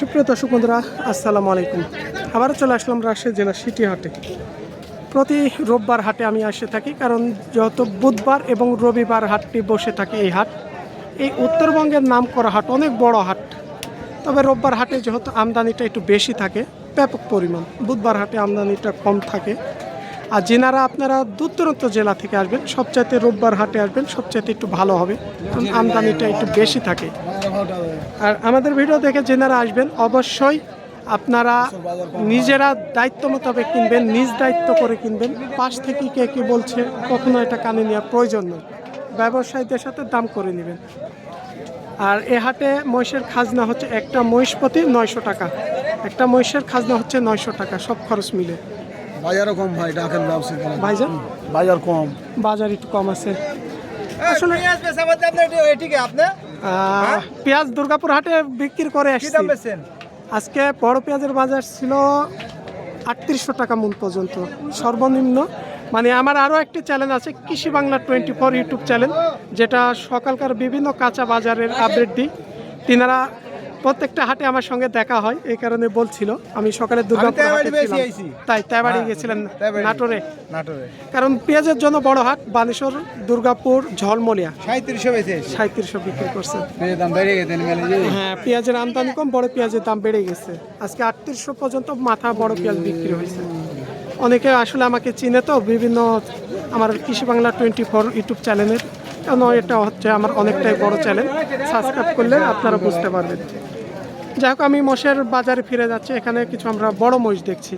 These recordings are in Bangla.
সুপ্রিয় দর্শক বন্ধুরা, আসসালামু আলাইকুম। আবারও চলে আসলাম রাজশাহী জেলা সিটি হাটে। প্রতি রোববার হাটে আমি আসে থাকি, কারণ যত বুধবার এবং রবিবার হাটটি বসে থাকে এই হাট, এই উত্তরবঙ্গের নাম করা হাট অনেক বড় হাট। তবে রোববার হাটে যেহেতু আমদানিটা একটু বেশি থাকে, ব্যাপক পরিমাণ। বুধবার হাটে আমদানিটা কম থাকে আর যেনারা আপনারা দূর দূরান্ত জেলা থেকে আসবেন, সবচাইতে রোববার হাটে আসবেন, সবচাইতে একটু ভালো হবে। আমদানিটা একটু বেশি থাকে। আর আমাদের ভিডিও দেখে যেনারা আসবেন, অবশ্যই আপনারা নিজেরা দায়িত্ব মোতাবেক কিনবেন, নিজ দায়িত্ব করে কিনবেন। পাশ থেকে কে কি বলছে, কখনো এটা কানে নেওয়ার প্রয়োজন নেই। ব্যবসায়ীদের সাথে দাম করে নেবেন। আর এ হাটে মহিষের খাজনা হচ্ছে একটা মহিষ প্রতি নয়শো টাকা। একটা মহিষের খাজনা হচ্ছে নয়শো টাকা, সব খরচ মিলে। বাজারও কম ভাই ডাকেন ব্যবসা করেন। ভাইজান বাজার কম। বাজার একটু কম আছে। আসলে পেঁয়াজ দুর্গাপুর হাটে বিক্রি করে আসছি। আজকে বড় পেঁয়াজের বাজার ছিল আটত্রিশশো টাকা মূল পর্যন্ত সর্বনিম্ন। মানে আমার আরও একটি চ্যানেল আছে Krishi Bangla twenty four YouTube channel যেটা সকালকার বিভিন্ন কাঁচা বাজারের আপডেট দিই। তিনারা প্রত্যেকটা হাটে আমার সঙ্গে দেখা হয় এই কারণে বলছিল। আমি সকালে দুর্গাপুর তাই হাটে বাড়ি বেশি ছিলাম। আইছি। তাই তাই বাড়ি হ্যাঁ, গেছিলেন নাটোরে। নাটোরে। কারণ পেঁয়াজের জন্য বড় হাট বানেশ্বর দুর্গাপুর ঝলমলিয়া। সাঁত্রিশশো সাঁত্রিশশো বিক্রি করছে হ্যাঁ পেঁয়াজের আমদানি কম বড় পেঁয়াজের দাম বেড়ে গেছে। আজকে আটত্রিশশো পর্যন্ত মাথা বড় পেঁয়াজ বিক্রি হয়েছে। অনেকে আসলে আমাকে চিনে তো বিভিন্ন আমার কৃষি বাংলা টোয়েন্টি ফোর ইউটিউব চ্যানেলের। কেন এটা হচ্ছে আমার অনেকটাই বড় চ্যানেল। সাবস্ক্রাইব করলে আপনারা বুঝতে পারবেন। যাই হোক আমি মোষের বাজারে ফিরে যাচ্ছি। এখানে কিছু আমরা বড় মহিষ দেখছি।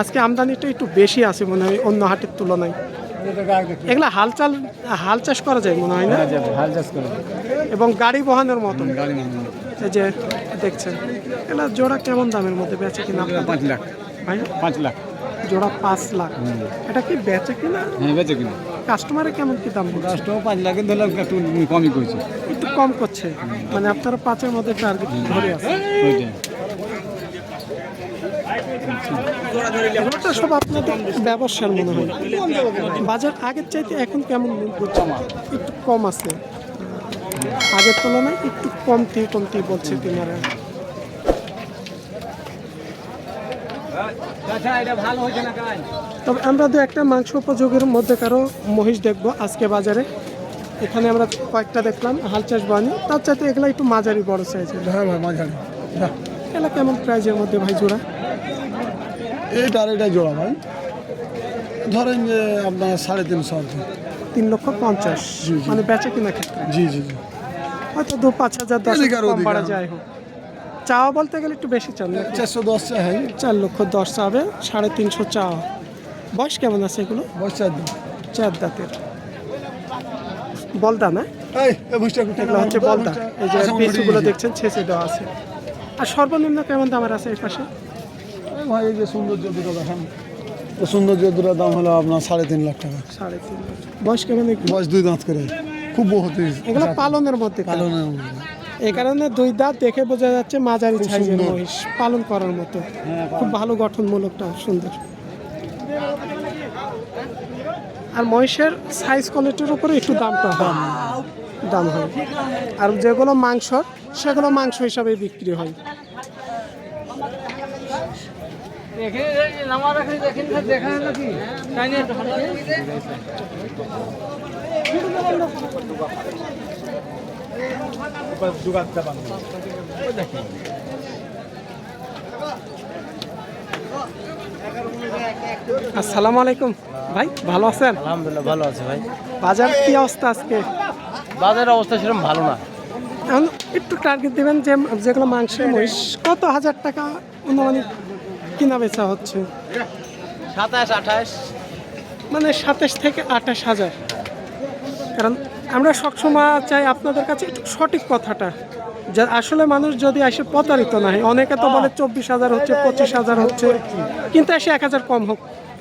আজকে আমদানিটা একটু বেশি আছে মনে হয় অন্য হাটের তুলনায়। এগুলা হাল চাল হাল চাষ করা যায় মনে হয় না? হাল চাষ করে এবং গাড়ি বহানোর মতন গাড়ি এই যে দেখছেন এগুলা জোড়া কেমন দামের মধ্যে বেচে কিনা? পাঁচ লাখ। ভাই? পাঁচ লাখ। জোড়া পাঁচ লাখ। এটা কি বেচে কিনা? হ্যাঁ বেচে কিনা। কাস্টমারে কেমন কি দাম কাস্টমার পাঁচ লাখের ধরলাম একটু কমই করছে। একটু কম করছে। মানে আপনারা পাঁচের মধ্যে টার্গেট ধরে আছে। ওইটাই। এগুলোটা সব আপনাদের ব্যবসার মনে হয়। বাজার আগের চাইতে এখন কেমন একটু কম আছে। আগের তুলনায় একটু কমতি কমতি বলছে তিনারা এটা ভালো হয়েছে না কাজ তবে আমরা দু একটা মাংস উপযোগের মধ্যে কারও মহিষ দেখব আজকে বাজারে। এখানে আমরা কয়েকটা দেখলাম হাল চাষ বানি। তার চাইতে এগুলা একটু মাঝারি বড় সাইজের হ্যাঁ ভাই মাঝারি। যা। এগুলা কেমন প্রাইজের মধ্যে ভাই জোড়া? এইটা আর এটা জোড়া ভাই। ধরেন যে আপনার সাড়ে তিনশো আর তিন লক্ষ পঞ্চাশ। মানে বেচা কিনা ক্ষেত্রে। জি জি জি। হয়তো দু পাঁচ হাজার দশ হাজার যায় হোক। চাওয়া বলতে গেলে একটু বেশি চান? চারশো দশ চা হ্যাঁ। চার লক্ষ দশ চাবে সাড়ে তিনশো চাওয়া। বয়স কেমন আছে এগুলো? বস চার দিন চার দাঁতের। বলদা না? এগুলো হচ্ছে বলদা। এই যে আচ্ছা, পিসগুলো দেখছেন ছেঁচে দেওয়া আছে। আর সর্বনিম্ন কেমন দামের আছে এই পাশে? এই ভাই এই যে সৌন্দর্য দুটো দেখেন। এই সৌন্দর্য দুটোর দাম হলো আপনার সাড়ে তিন লাখ টাকা। সাড়ে তিন লাখ। বয়স কেমন? বয়স দুই দাঁত করে। খুব বহুত। এগুলো পালনের মধ্যে। পালনের এই কারণে দুই দাঁত দেখে বোঝা যাচ্ছে মাঝারি সাইজের মহিষ পালন করার মতো। খুব ভালো গঠনমূলকটা সুন্দর। আর মহিষের সাইজ কোয়ালিটির উপরে একটু দামটা হয়। দাম হয়। আর যেগুলো মাংস সেগুলো মাংস হিসাবে বিক্রি হয়। আসসালামু আলাইকুম। ভাই ভালো আছেন? আলহামদুলিল্লাহ ভালো আছে ভাই। বাজার কি অবস্থা আজকে? বাজারের অবস্থা সেরকম ভালো না। এখন একটু টার্গেট দেবেন যে যেগুলো মাংসের মহিষ কত হাজার টাকা অনুমানিক কিনা বেচা হচ্ছে? সাতাশ আঠাশ। মানে সাতাশ থেকে আঠাশ হাজার। কারণ আমরা সবসময় চাই আপনাদের কাছে একটু সঠিক কথাটা। যে আসলে মানুষ যদি এসে প্রতারিত না হয় অনেকে তো বলে চব্বিশ হাজার হচ্ছে পঁচিশ হাজার হচ্ছে কিন্তু এসে এক হাজার কম হোক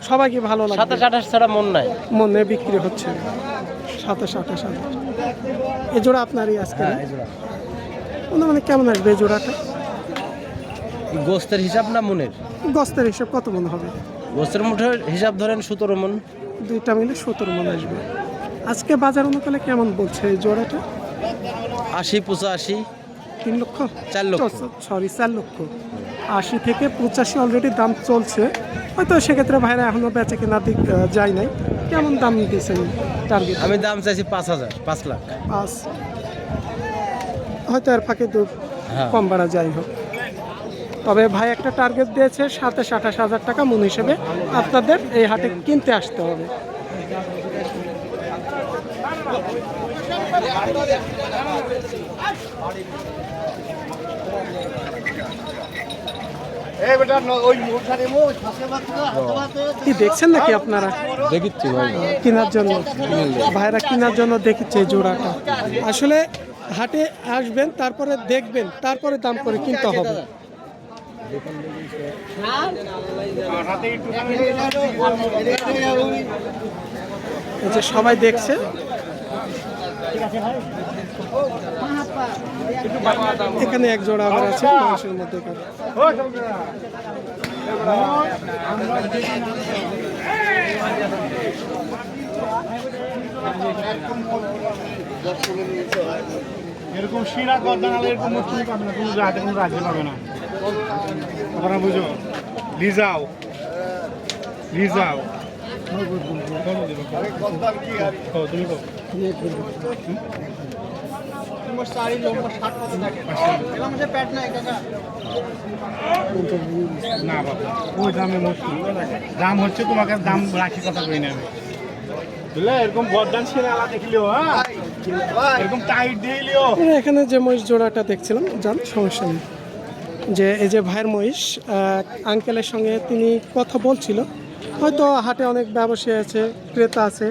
সবাইকে ভালো লাগে সাতাশ আঠাশ ছাড়া মন নাই। মনে বিক্রি হচ্ছে। সাতাশ আঠাশ হাজার এ জোড়া আপনারই আজকে না? মানে কেমন আসবে এই জোড়াটা? গোস্তের হিসাব না মনের? গোস্তের হিসাব কত মনে হবে? গোস্তের মুঠের হিসাব ধরেন সতেরো মন। দুইটা মিলে সতেরো মনে আসবে। আজকে বাজার অনুকালে কেমন বলছে এই জোড়াটা? আশি পঁচাশি। তিন লক্ষ? চার লক্ষ। সরি চার লক্ষ। আশি থেকে পঁচাশি অলরেডি দাম চলছে। হয়তো সেক্ষেত্রে ভাইরা এখনও বেচে কেনা দিক যায় নাই। কেমন দাম দিয়েছেন টার্গেট আমি দাম চাইছি পাঁচ হাজার পাঁচ লাখ। পাঁচ। হয়তো এর ফাঁকে দু হ্যাঁ। কম বাড়া যাই হোক। তবে ভাই একটা টার্গেট দিয়েছে সাতাশ আঠাশ হাজার টাকা মন হিসেবে আপনাদের এই হাটে কিনতে আসতে হবে। কি দেখছেন নাকি আপনারা? দেখিচ্ছি ভাই। কেনার জন্য। ভাইরা কেনার জন্য দেখিচ্ছে এই জোড়াটা। আসলে হাটে আসবেন তারপরে দেখবেন তারপরে দাম করে কিনতে হবে। যে সবাই দেখছে। এখানে এক জোড়া আবার আছে, মাংসের মধ্যে এরকম শিরা আলে এরকম মুসলিম পাবে না, কোনো রাতে কোনো রাজ্যে পাবে না। তোমরা বুঝো? লিজাও। লিজাও। না বাবা ওই দামে মুশকিল দাম হচ্ছে তোমাকে, দাম রাখি কথা কই নেবে হ্যাঁ? এখানে যে মহিষ জোড়াটা দেখছিলাম, জান, সমস্যা নেই। যে, এই যে ভাইয়ের মহিষ আঙ্কেলের সঙ্গে তিনি কথা বলছিল হয়তো হাটে অনেক ব্যবসায়ী আছে ক্রেতা আছে।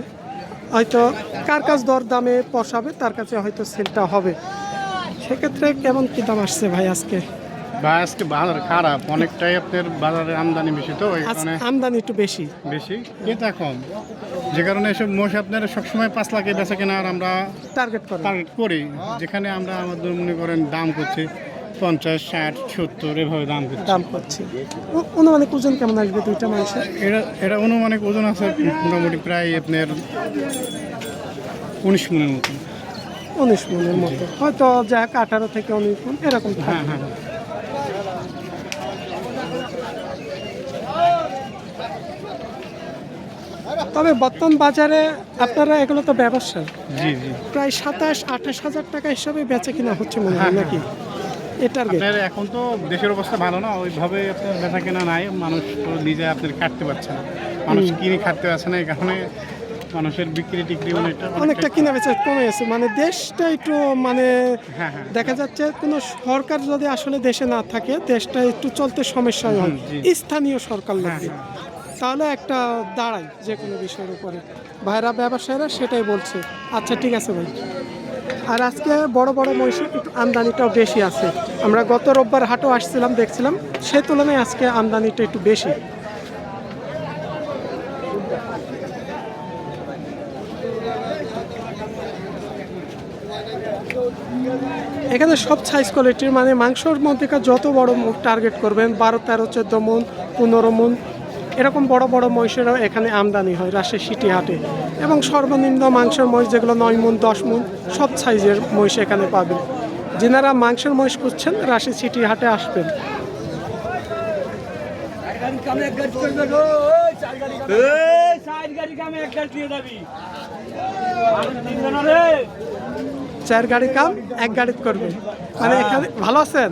হয়তো কার কাছ দর দামে পশাবে তার কাছে হয়তো সেলটা হবে। সেক্ষেত্রে কেমন কী দাম আসছে ভাই আজকে? বা আজকে বাজার খারাপ। অনেকটাই আপনার বাজারে আমদানি বেশি তো আমদানি একটু বেশি। বেশি? ক্রেতা কম? যে কারণে এসব মোষ আপনার সবসময় পাঁচ লাখে বেচা কেনা আর আমরা টার্গেট করে টার্গেট করি। যেখানে আমরা আমাদের মনে করেন দাম করছি। পঞ্চাশ ষাট সত্তর এভাবে দাম করছি দাম করছি ও- অনুমানিক ওজন কেমন আসবে দুইটা মানুষের এটা এটা অনুমানিক ওজন আছে মোটামুটি প্রায় আপনার উনিশ মনের মতো। উনিশ মনের মতো। হয়তো যাক আঠারো থেকে উনিশ মন এরকম হ্যাঁ হ্যাঁ তবে বর্তমান বাজারে আপনারা এগুলো তো ব্যবসা জি জি। প্রায় সাতাশ আঠাশ হাজার টাকা হিসাবে বেচে কিনা হচ্ছে মনে হয়। নাকি? এটার আপনার এখন তো দেশের অবস্থা ভালো না ওইভাবে আপনার বেচা কেনা নাই মানুষ তো নিজে আপনার কাটতে পারছে না। মানুষ কিনে খাটতে পারছে না এই কারণে মানুষের বিক্রি টিক্রি অনেকটা কিনা বেচা কমে গেছে। মানে দেশটা একটু মানে হ্যাঁ হ্যাঁ। দেখা যাচ্ছে কোনো সরকার যদি আসলে দেশে না থাকে দেশটা একটু চলতে সমস্যা হয়। স্থানীয় সরকার লাগবে তাহলে একটা দাঁড়ায় যে কোনো বিষয়ের উপরে। ভাইরা ব্যবসায়ীরা সেটাই বলছে। আচ্ছা ঠিক আছে ভাই। আর আজকে বড় বড় মহিষের একটু আমদানিটাও বেশি আছে। আমরা গত রোববার হাটও আসছিলাম, দেখছিলাম। সে তুলনায় আজকে আমদানিটা একটু বেশি। এখানে সব সাইজ কোয়ালিটির মানে মাংসর মধ্যেকার যত বড় মুখ টার্গেট করবেন, বারো, তেরো, চোদ্দ মন, পনেরো মন এরকম বড় বড় মহিষেরও এখানে আমদানি হয় রাজশাহী সিটি হাটে। এবং সর্বনিম্ন মাংসের মহিষ যেগুলো নয় মন দশ মন সব সাইজের মহিষ এখানে পাবেন। যেনারা মাংসের মহিষ খুঁজছেন রাজশাহী সিটি হাটে আসবেন। চার গাড়ি কাম এক গাড়ি করবে। মানে এখানে ভালো আছেন?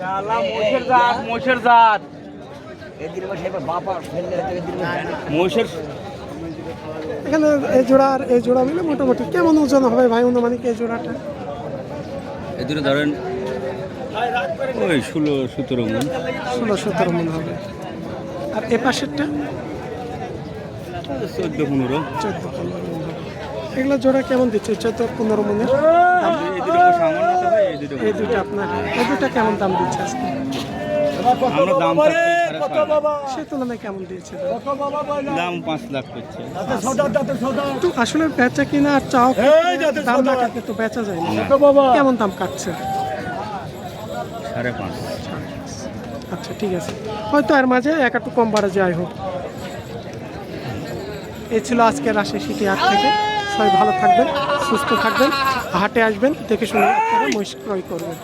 মোষের জাত মোষের এখানে এই জোড়া আর এই জোড়া মিলে মোটামুটি। কেমন ওজন হবে ভাই অনুমানিক এই জোড়াটা? এই দুটো ধরেন ওই ষোলো সতেরো মন। ষোলো সতেরো মন হবে। আর এ পাশেরটা? চোদ্দ পনেরো। চোদ্দ পনেরো মন হবে। এগুলো জোড়া কেমন দিচ্ছে? চোদ্দ পনেরো মনের? এই দুটো সামান্য তো ভাই এই দুটো আপনার। এই দুটা কেমন দাম দিচ্ছে আজকে? সে তুলনায় কেমন দিয়েছে? দাম? দাম পাঁচ লাখ করছে। আসলে বেচা কিনা আর চাও দাম না কাটলে তো বেচা যায় না। কেমন দাম কাটছে? সাড়ে পাঁচ আচ্ছা ঠিক আছে। হয়তো এর মাঝে এক একটু কম বাড়া যায় হোক। এই ছিল আজকে রাজশাহী সিটি হাট থেকে। সবাই ভালো থাকবেন সুস্থ থাকবেন হাটে আসবেন দেখে শুনে আপনারা মহিষ ক্রয় করবেন।